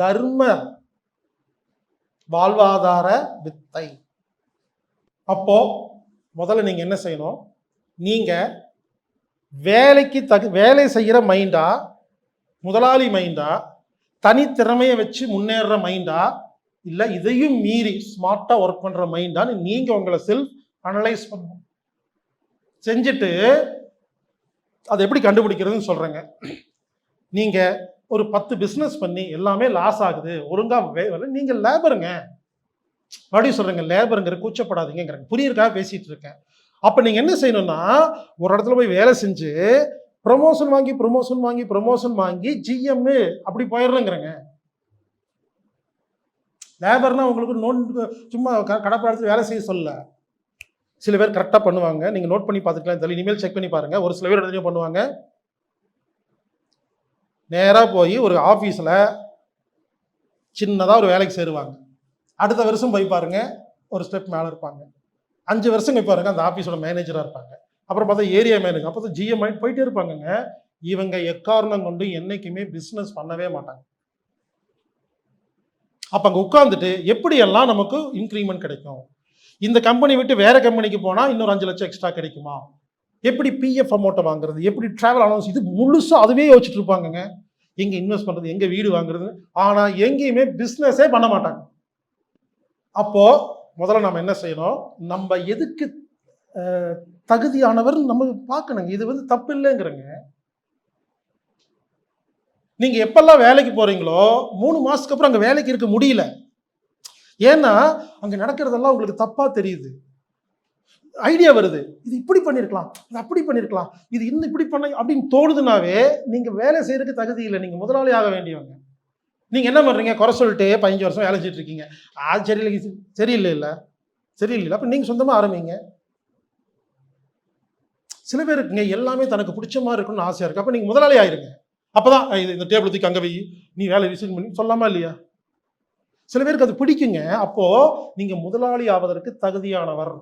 தர்ம வாழ்வாதார வித்தை. அப்போ முதல்ல நீங்க என்ன செய்யணும்? நீங்க வேலைக்கு தகு வேலை செய்கிற மைண்டா முதலாளி மைண்டா தனித்திறமையை வச்சு முன்னேறுற மைண்டா இல்லை இதையும் மீறி ஸ்மார்ட்டாக ஒர்க் பண்ணுற மைண்டான்னு நீங்கள் உங்களை செல்ஃப் அனலைஸ் பண்ணணும். செஞ்சுட்டு அதை எப்படி கண்டுபிடிக்கிறதுன்னு சொல்கிறேங்க நீங்கள் ஒரு பத்து பிஸ்னஸ் பண்ணி எல்லாமே லாஸ் ஆகுது. ஒழுங்காக நீங்கள் லேபருங்க மறுபடியும் சொல்கிறேங்க லேபருங்கிற கூச்சப்படாதீங்கிறேங்க புரியிருக்காக பேசிகிட்டு இருக்கேன் அப்போ நீங்கள் என்ன செய்யணும்னா ஒரு இடத்துல போய் வேலை செஞ்சு ப்ரொமோஷன் வாங்கி ப்ரொமோஷன் வாங்கி ப்ரொமோஷன் வாங்கி ஜிஎம்மு அப்படி போயிடலங்கிறேங்க லேபர்னா உங்களுக்கு நோட் சும்மா கடப்பாடு வேலை செய்ய சொல்ல. சில பேர் கரெக்டாக பண்ணுவாங்க. நீங்கள் நோட் பண்ணி பார்த்துக்கலாம். தெரியல இனிமேல் செக் பண்ணி பாருங்கள் ஒரு சில பேர் என்ன பண்ணுவாங்க. நேராக போய் ஒரு ஆஃபீஸில் சின்னதாக ஒரு வேலைக்கு சேருவாங்க. அடுத்த வருஷம் போய் பாருங்கள் ஒரு ஸ்டெப் மேலே இருப்பாங்க. அஞ்சு வருஷம் போய் பாருங்க அந்த ஆஃபீஸோட மேனேஜராக இருப்பாங்க. அப்புறம் பார்த்தா ஏரியா மேனேஜர் அப்போ தான் ஜிஎம் ஆகிட்டு போயிட்டே இருப்பாங்கங்க. இவங்க எக்காரணம் கொண்டு என்றைக்குமே பிஸ்னஸ் பண்ணவே மாட்டாங்க. அப்போ அங்கே உட்காந்துட்டு எப்படியெல்லாம் நமக்கு இன்க்ரிமெண்ட் கிடைக்கும்? இந்த கம்பெனி விட்டு வேறு கம்பெனிக்கு போனால் இன்னொரு அஞ்சு லட்சம் எக்ஸ்ட்ரா கிடைக்குமா? எப்படி பிஎஃப் அமௌண்ட்டை வாங்குறது? எப்படி ட்ராவல் அலவன்ஸ் இது முழுசாக அதுவே யோசிச்சுட்டு இருப்பாங்கங்க. எங்கே இன்வெஸ்ட் பண்ணுறது எங்கே வீடு வாங்குறது ஆனால் எங்கேயுமே பிஸ்னஸே பண்ண மாட்டாங்க. அப்போது முதல்ல நம்ம என்ன செய்யணும்? நம்ம எதுக்கு தகுதியானவர் நம்ம பார்க்கணுங்க. இது வந்து தப்பு இல்லைங்கிறங்க. நீங்கள் எப்பெல்லாம் வேலைக்கு போகிறீங்களோ மூணு மாதத்துக்கு அப்புறம் அங்கே வேலைக்கு இருக்க முடியல. ஏன்னா அங்கே நடக்கிறதெல்லாம் உங்களுக்கு தப்பாக தெரியுது. ஐடியா வருது. இது இப்படி பண்ணியிருக்கலாம் இது அப்படி பண்ணியிருக்கலாம் இது இன்னும் இப்படி பண்ண அப்படின்னு தோணுதுனாவே நீங்கள் வேலை செய்கிறதுக்கு தகுதி இல்லை. நீங்கள் முதலாளி ஆக வேண்டியவங்க. நீங்கள் என்ன பண்ணுறீங்க குறை சொல்லிட்டு பதினஞ்சு வருஷம் வேலை செஞ்சுட்டு இருக்கீங்க. அது சரியில்லை சரியில்லை இல்லை. சரியில்லை அப்போ நீங்கள் சொந்தமாக ஆரம்பிங்க. சில பேருக்குங்க எல்லாமே தனக்கு பிடிச்ச மாதிரி இருக்கணும்னு ஆசையாக இருக்குது அப்போ நீங்கள் முதலாளி ஆயிருங்க. அப்போ தான் இது இந்த டேபிள் தூக்கி அங்கே வை. நீ வேலை ரிசீவ் பண்ணி சொல்லாமா இல்லையா? சில பேருக்கு அது பிடிக்குங்க. அப்போது நீங்கள் முதலாளி ஆவதற்கு தகுதியானவர்.